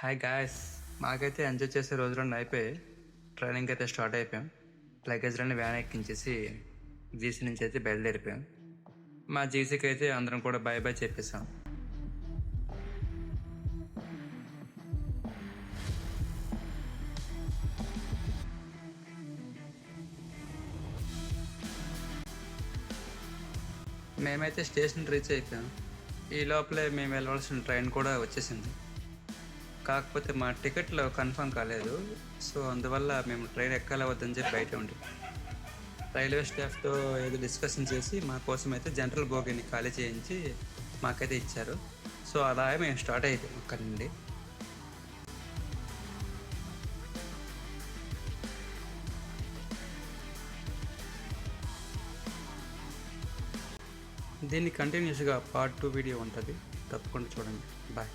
Hi guys మాకైతే enjoy చేసే రోజు రెండు అయిపోయి ట్రైనింగ్ అయితే స్టార్ట్ అయిపోయాం. లగేజ్లన్నీ వ్యాన్ ఎక్కించేసి జీసీ నుంచి అయితే బయలుదేరిపోయాం. మా జీసీకి అయితే అందరం కూడా బై బై చెప్పేసాం మేమైతే స్టేషన్ రీచ్ అయిపోయాం. ఈ లోపలే మేము వెళ్ళవలసిన ట్రైన్ కూడా వచ్చేసింది. కాకపోతే మా టికెట్లు కన్ఫర్మ్ కాలేదు. సో అందువల్ల మేము ట్రైన్ ఎక్కాల వద్దని చెప్పి బయట ఉండి. రైల్వే స్టాఫ్తో ఏదో డిస్కషన్ చేసి మా కోసం అయితే జనరల్ బోగిని ఖాళీ చేయించి మాకైతే ఇచ్చారు. సో అలా మేము స్టార్ట్ అయిపోయాం అక్కడి నుండి. దీన్ని కంటిన్యూస్గా పార్ట్ టూ వీడియో ఉంటుంది. తప్పకుండా చూడండి. బాయ్.